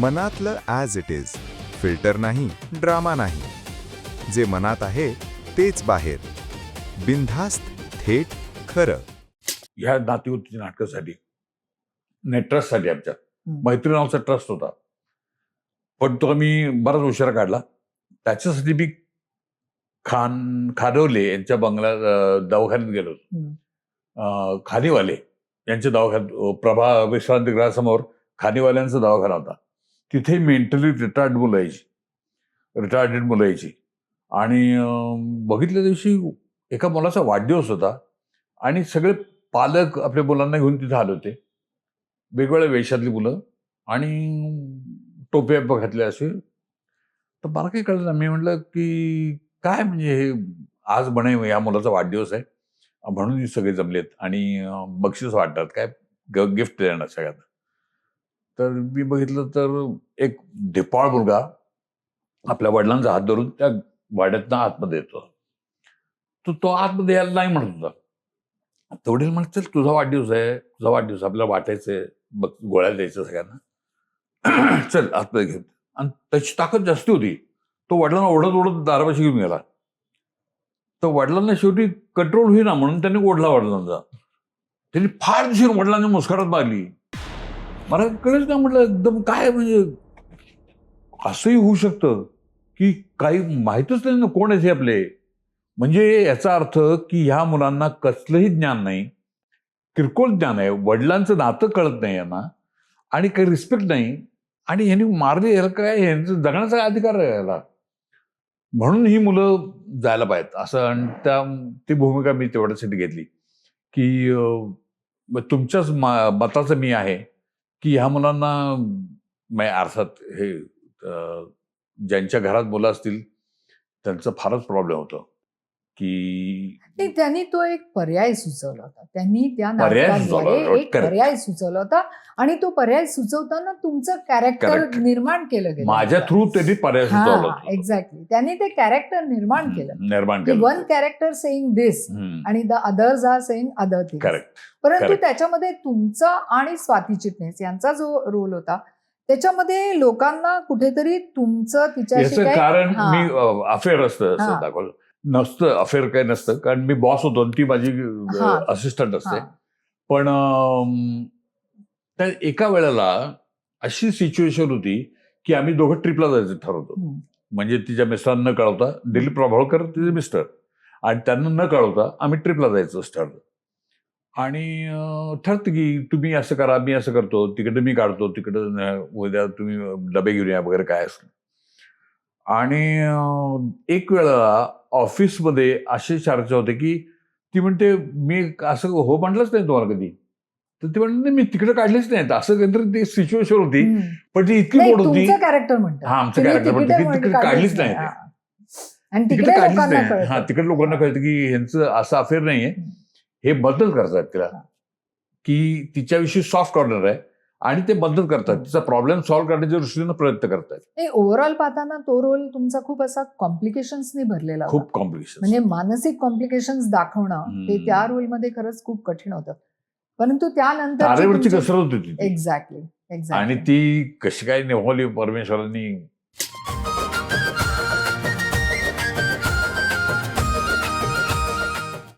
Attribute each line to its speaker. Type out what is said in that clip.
Speaker 1: मनातलं as it is filter नाही drama नाही. जे मनात आहे तेच बाहेर. बिनधास्त थेट खरं.
Speaker 2: ह्या नातीवृत्ती नाटकासाठी नाही ट्रस्टसाठी आमच्या. मैत्री नावाचा ट्रस्ट होता. पण तो आम्ही बराच उशिरा काढला. त्याच्यासाठी मी खान खानवले यांच्या बंगल्यात अं, दवाखान्यात गेलो खानीवाले यांच्या दवाखान्यात प्रभा विश्रांतीगृहासमोर खानीवाल्यांचा दवाखाना होता. तिथे मेंटली रिटायर्ड मुलं यायची. रिटायर्डेड मुलं यायची. आणि बघितल्या दिवशी एका मुलाचा वाढदिवस होता आणि सगळे पालक आपल्या मुलांना घेऊन तिथे आले होते. वेगवेगळ्या वेशातली मुलं आणि टोप्या घातल्या असे. तर मला काही कळलं ना मी म्हटलं की काय म्हणजे हे आज म्हणे या मुलाचा वाढदिवस आहे. म्हणून सगळे जमलेत आणि बक्षीस वाटतात काय गिफ्ट देणार सगळ्यांना. तर मी बघितलं तर एक ढेपाळ मुलगा आपल्या वडिलांचा हात धरून त्या वाड्यातनं आतमध्ये येतो. तो तो आतमध्ये यायला नाही म्हणत होता. तर वडील म्हणत चल तुझा वाढदिवस आहे. तुझा वाढदिवस आपल्याला वाटायचंय बघ गोळ्या द्यायचं सगळ्यांना. चल आतमध्ये घेत आणि त्याची ताकद जास्ती होती. तो वडिलांना ओढत ओढत दारापाशी घेऊन गेला. तर वडिलांना शेवटी कंट्रोल होईना म्हणून त्यांनी ओढला वडिलांचा. त्यांनी फार दिवशी वडिलांच्या मुस्करात मारली. मला कळेल का म्हटलं एकदम काय म्हणजे असंही होऊ शकतं की काही माहीतच नाही ना कोण आहे हे आपले. म्हणजे याचा अर्थ की ह्या मुलांना कसलंही ज्ञान नाही किरकोळ ज्ञान आहे वडिलांचं नातं कळत नाही यांना आणि काही रिस्पेक्ट नाही आणि यांनी मारले याला काय यांचं जगण्याचा काय अधिकार आहे याला? म्हणून ही मुलं जायला पाहिजेत. असं आणि त्या ती भूमिका मी तेवढ्यासाठी घेतली की तुमच्याच मा- मताचं मी आहे. की ह्या मुलांना म्हणजे अर्थात हे ज्यांच्या घरात मुलं असतील त्यांचा फारच प्रॉब्लेम होतो. की
Speaker 3: नाही त्यांनी तो एक पर्याय सुचवला होता त्यांनी त्या
Speaker 2: पर्याय
Speaker 3: नाटकाद्वारे एक. पर्याय सुचवला होता आणि तो पर्याय सुचवताना तुमचं कॅरेक्टर. निर्माण केलं गेलं
Speaker 2: माझ्या. थ्रू त्यांनी पर्याय सुचवला.
Speaker 3: एक्झॅक्टली त्यांनी ते कॅरेक्टर निर्माण केलं
Speaker 2: निर्माण
Speaker 3: वन
Speaker 2: केलं
Speaker 3: कॅरेक्टर सेईंग दिस आणि the others are saying other thing परंतु. त्याच्यामध्ये तुमचा आणि स्वाती चिटणीस यांचा जो रोल होता त्याच्यामध्ये लोकांना कुठेतरी तुमचं तिच्याशी काय
Speaker 2: कारण. मी अफेअर असतं असं. दाखवलं नसतं अफेअर काही नसतं कारण मी बॉस होतो आणि ती माझी. असिस्टंट असते. पण त्या एका वेळेला अशी सिच्युएशन होती की आम्ही दोघं ट्रिपला जायचं ठरवतो. म्हणजे तिच्या मिस्टरांना न कळवता दिलीप प्रभावकर तिचे मिस्टर आणि त्यांना न कळवता आम्ही ट्रिपला जायचं असं ठरलं आणि ठरतं की तुम्ही असं करा मी असं करतो तिकडे मी काढतो तिकडं उद्या तुम्ही डबे घेऊन या वगैरे काय असं आणि एक वेळा ऑफिसमध्ये अशी चर्चा होते की ती म्हणते मी असं हो म्हटलंच नाही तुम्हाला कधी. तर ती म्हणते "नाही, मी तिकडे काढलेच नाहीत. असं काहीतरी ती सिच्युएशन होती. पण ती इतकी गोड होती.
Speaker 3: कॅरेक्टर
Speaker 2: हा, आमचं
Speaker 3: तुम्ही
Speaker 2: character म्हणतं
Speaker 3: तिकीटं
Speaker 2: की
Speaker 3: म्हणजे
Speaker 2: तिकडे काढलीच नाही.
Speaker 3: आणि
Speaker 2: तिकडे
Speaker 3: तिकडे
Speaker 2: काढलीच नाही हा तिकडे लोकांना कळतं की ह्यांचं असं अफेअर नाहीये. हे मदत करतात तिला. की तिच्याविषयी सॉफ्ट कॉर्नर आहे. आणि ते मदत करतात. तिचा प्रॉब्लेम सॉल्व्ह करण्याच्या दृष्टीनं प्रयत्न करतात
Speaker 3: ओव्हरऑल पाहताना तो रोल तुमचा खूप असा कॉम्प्लिकेशन्सनी भरलेला
Speaker 2: खूप कॉम्प्लिकेशन
Speaker 3: म्हणजे मानसिक कॉम्प्लिकेशन्स दाखवणं. हे त्या रोलमध्ये खरंच खूप कठीण होतं. परंतु त्यानंतर
Speaker 2: कसरत होती
Speaker 3: एक्झॅक्टली
Speaker 2: आणि ती कशी काय निभावली परमेश्वरांनी